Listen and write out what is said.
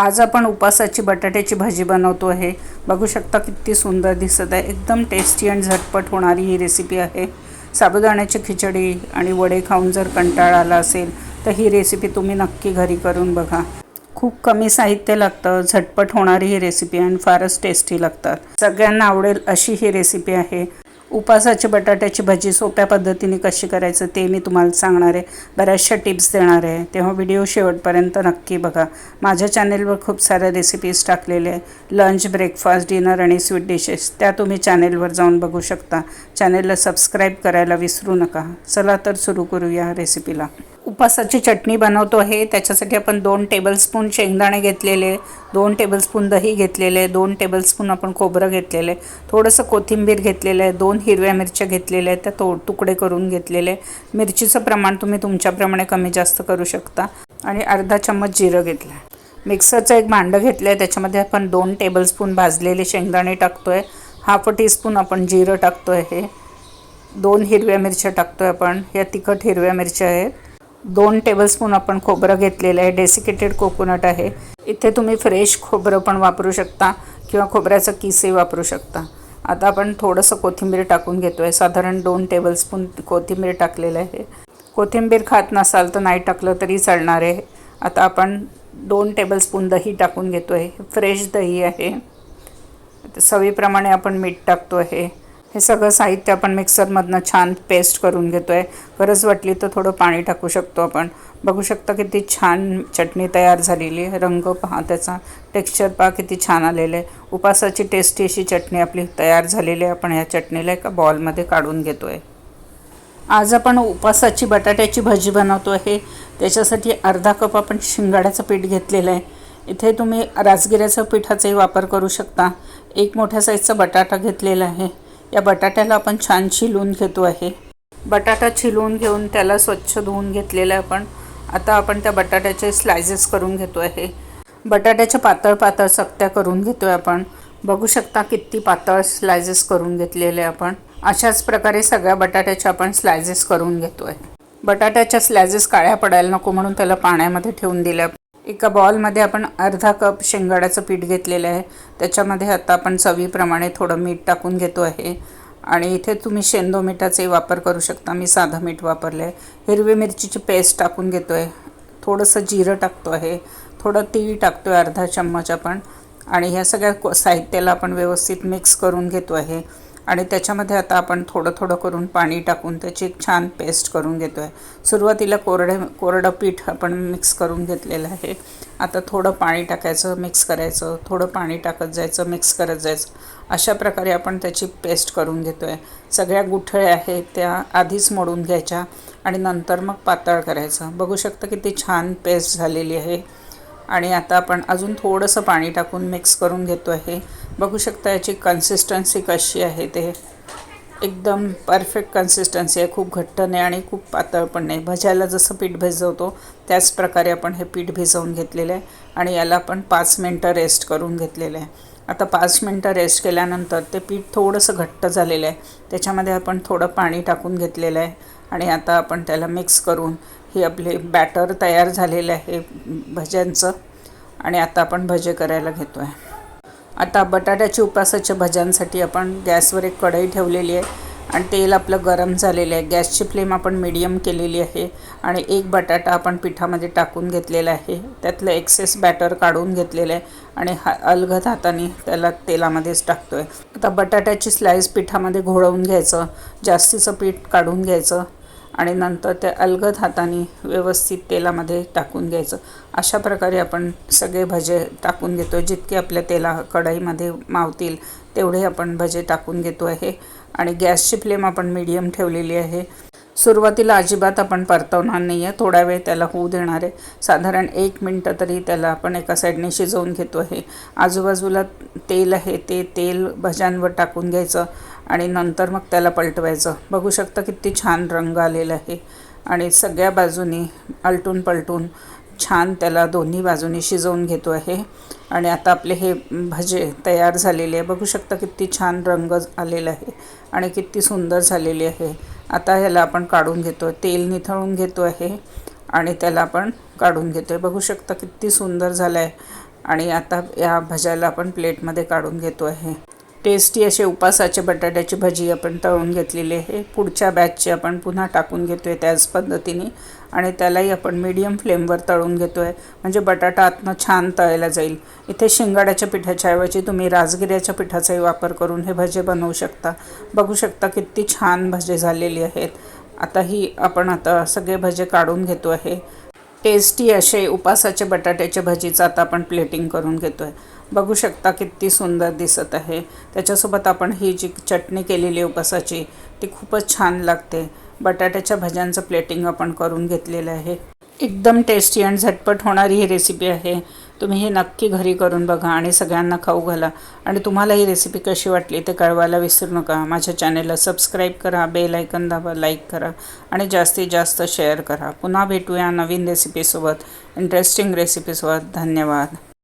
आज आपण उपासाची बटाट्याची भाजी बनवतो आहे. बघू शकता किती सुंदर दिसत आहे. एकदम टेस्टी आणि झटपट होणारी ही रेसिपी आहे. साबुदाण्याची खिचडी आणि वडे खाऊन जर कंटाळा आला असेल तर ही रेसिपी तुम्ही नक्की घरी करून बघा. खूप कमी साहित्य लागतं झटपट होणारी ही रेसिपी आणि फारच टेस्टी लागतात. सगळ्यांना आवडेल अशी ही रेसिपी आहे. उपासाची बटाट्याची भाजी सोप्या पद्धतीने कशी करायचं ते मी तुम्हाला सांगणार आहे. बऱ्याचशा टिप्स देणार आहे. तेव्हा व्हिडिओ शेवटपर्यंत नक्की बघा. माझ्या चॅनेलवर खूप साऱ्या रेसिपीज टाकलेले आहे. लंच ब्रेकफास्ट डिनर आणि स्वीट डिशेस त्या तुम्ही चॅनेलवर जाऊन बघू शकता. चॅनेलला सबस्क्राईब करायला विसरू नका. चला तर सुरू करूया रेसिपीला उपासाची चटणी बनवतो आहे. त्याच्यासाठी आपण दोन टेबलस्पून शेंगदाणे घेतलेले दोन टेबलस्पून दही घेतलेले दोन टेबलस्पून आपण खोबरं घेतलेले थोडंसं कोथिंबीर घेतलेलं आहे दोन हिरव्या मिरच्या घेतलेल्या आहेत त्या तो तुकडे करून घेतलेले. मिरचीचं प्रमाण तुम्ही तुमच्याप्रमाणे कमी जास्त करू शकता. आणि अर्धा चम्मच जिरं घेतलं आहे मिक्सरचं एक भांडं घेतलं आहे त्याच्यामध्ये आपण दोन टेबलस्पून भाजलेले शेंगदाणे टाकतो आहे हाफ टीस्पून आपण जिरं टाकतो आहे हे. दोन हिरव्या मिरच्या टाकतो आहे आपण. या तिखट हिरव्या मिरच्या आहेत. दोन टेबलस्पून आपण खोबरं घेतलेलं आहे. डेसिकेटेड कोकोनट आहे. इथे तुम्ही फ्रेश खोबरं पण वापरू शकता किंवा खोबऱ्याचं किसही वापरू शकता. आता आपण थोडंसं कोथिंबीर टाकून घेतो आहे साधारण दोन टेबलस्पून कोथिंबीर टाकलेलं आहे. कोथिंबीर खात नसाल तर नाही टाकलं तरी चालणार आहे. आता आपण दोन टेबलस्पून दही टाकून घेतो आहे फ्रेश दही आहे. सवीप्रमाणे आपण मीठ टाकतो आहे. हे सगळं साहित्य आपण मिक्सरमधनं छान पेस्ट करून घेतो आहे गरज वाटली तर थोडं पाणी टाकू शकतो आपण. बघू शकता किती छान चटणी तयार झालेली आहे. रंग पहा त्याचा. टेक्स्चर पहा किती छान आलेलं आहे. उपासाची टेस्टी अशी चटणी आपली तयार झालेली आहे. आपण ह्या चटणीला एका बॉलमध्ये काढून घेतो आहे आज आपण उपासाची बटाट्याची भाजी बनवतो आहे त्याच्यासाठी अर्धा कप आपण शिंगाड्याचं पीठ घेतलेलं आहे. इथे तुम्ही राजगिऱ्याचं पिठाचाही वापर करू शकता. एक मोठ्या साईजचा बटाटा घेतलेला आहे. या बटाट्याला आपण छान शिलून घेतो आहे. बटाटा छिलून घेऊन त्याला स्वच्छ धुवून घेतलेलं आहे आपण. आता आपण त्या बटाट्याचे स्लायसेस करून घेतो आहे. बटाट्याच्या पातळ पातळ चकत्या करून घेतो आहे आपण. बघू शकता किती पातळ स्लायसेस करून घेतलेले आपण. अशाच प्रकारे सगळ्या बटाट्याच्या आपण स्लायसेस करून घेतो आहे बटाट्याच्या स्लायसेस काळ्या पडायला नको म्हणून त्याला पाण्यामध्ये ठेवून दिल्या एका बॉलमध्ये आपण अर्धा कप शेंगाड्याचं पीठ घेतलेलं आहे. त्याच्यामध्ये आता आपण चवीप्रमाणे थोडं मीठ टाकून घेतो आहे. आणि इथे तुम्ही शेंदो मिठाचे वापर करू शकता. मी साधं मीठ वापरलं आहे हिरवी मिरचीची पेस्ट टाकून घेतो आहे थोडंसं जिरं टाकतो आहे. थोडं तीळ टाकतो आहे अर्धा चम्मच आपण. आणि ह्या सगळ्या साहित्याला आपण व्यवस्थित मिक्स करून घेतो आहे. आणि त्याच्यामध्ये आता आपण थोडं थोडं करून पाणी टाकून त्याची एक छान पेस्ट करून घेतो आहे सुरुवातीला कोरडे कोरडं पीठ आपण मिक्स करून घेतलेलं आहे. आता थोडं पाणी टाकायचं मिक्स करायचं थोडं पाणी टाकत जायचं मिक्स करत जायचं. अशा प्रकारे आपण त्याची पेस्ट करून घेतो आहे सगळ्या गुठळ्या आहेत त्या आधीच मोडून घ्यायच्या आणि नंतर मग पातळ करायचं. बघू शकता किती छान पेस्ट झालेली आहे. आणि आता आपण अजून थोडंसं पाणी टाकून मिक्स करून घेतो आहे बघू शकता याची कन्सिस्टन्सी कशी आहे ते. एकदम परफेक्ट कन्सिस्टन्सी आहे. खूप घट्ट नाही आणि खूप पातळ पण नाही. भज्याला जसं पीठ भिजवतो त्याच प्रकारे आपण हे पीठ भिजवून घेतलेलं आहे आणि याला आपण पाच मिनटं रेस्ट करून घेतलेलं आहे. आता पाच मिनटं रेस्ट केल्यानंतर ते पीठ थोडंसं घट्ट झालेलं आहे. त्याच्यामध्ये आपण थोडं पाणी टाकून घेतलेलं आहे आणि आता आपण त्याला मिक्स करून हे आपले बॅटर तयार झालेलं आहे भज्यांचं आणि आता आपण भजे करायला घेतो आहे आता बटाट्याच्या उपासाच्या भज्यांसाठी आपण गॅसवर एक कढई ठेवलेली आहे आणि तेल आपलं गरम झालेलं आहे. गॅसची फ्लेम आपण मिडियम केलेली आहे आणि एक बटाटा आपण पिठामध्ये टाकून घेतलेला आहे. त्यातलं एक्सेस बॅटर काढून घेतलेलं आहे आणि हा अलगद हाताने त्याला तेलामध्येच टाकतो आहे आता बटाट्याची स्लाईस पिठामध्ये घोळवून घ्यायचं जास्तीचं पीठ काढून घ्यायचं. आणि नंतर त्या अलगद हाताने व्यवस्थित तेलामध्ये टाकून घ्यायचं. अशा प्रकारे आपण सगळे भजे टाकून घेतो आहे जितके आपल्या तेला कढईमध्ये मावतील तेवढे आपण भजे टाकून घेतो आहे आणि गॅसची फ्लेम आपण मीडियम ठेवलेली आहे. सुरुवातीला अजिबात आपण परतवणार नाही आहे थोडा वेळ त्याला होऊ देणार आहे. साधारण एक मिनटं तरी त्याला आपण एका साईडने शिजवून घेतो आहे. आजूबाजूला तेल आहे. ते तेल भज्यांवर टाकून घ्यायचं आणि नंतर मग त्याला पलटवायचं. बघू शकता किती छान रंग आलेला आहे. आणि सगळ्या बाजूनी आलटून पलटून छान त्याला दोन्ही बाजूनी शिजवून घेतो आहे. आणि आता आपले हे भजे तयार झालेले आहे. बघू शकता किती छान रंग आलेला आहे आणि किती सुंदर झालेली आहे. आता ह्याला आपण काढून घेतो आहे तेल निथळून घेतो आहे आणि त्याला आपण काढून घेतो आहे बघू शकता किती सुंदर झालं आहे आणि आता या भज्याला आपण प्लेटमध्ये काढून घेतो आहे टेस्टी असे उपासाचे बटाट्याची भजी आपण तळून घेतलेली आहे. पुढच्या बॅचची आपण पुन्हा टाकून घेतो आहे त्याच पद्धतीने. आणि त्यालाही आपण मीडियम फ्लेमवर तळून घेतो आहे म्हणजे बटाटा आतनं छान तळला जाईल. इथे शिंगाड्याच्या पिठाच्या ऐवजी तुम्ही राजगिऱ्याच्या पिठाचाही वापर करून हे भजे बनवू शकता. बघू शकता किती छान भजे झालेली आहेत. आता ही आपण आता सगळे भजे काढून घेतो आहे. टेस्टी असे उपासाचे बटाट्याच्या भजीचं आता आपण प्लेटिंग करून घेतो आहे बघू शकता किती सुंदर दिसत आहे. त्याच्यासोबत आपण ही जी चटणी केलेली उपासाची ती खूपच छान लागते. बटाट्याच्या भज्यांचं प्लेटिंग आपण करून घेतलेलं आहे. एकदम टेस्टी आणि झटपट होणारी ही रेसिपी आहे. तुम्ही हे नक्की घरी करून बघा आणि सगळ्यांना खाऊ घाला. आणि तुम्हाला ही रेसिपी कशी वाटली ते कळवायला विसरू नका. माझ्या चॅनेलला सबस्क्राईब करा बेल आयकन दाबा लाईक करा आणि जास्तीत जास्त शेअर करा. पुन्हा भेटूया नवीन रेसिपीसोबत इंटरेस्टिंग रेसिपीसोबत धन्यवाद.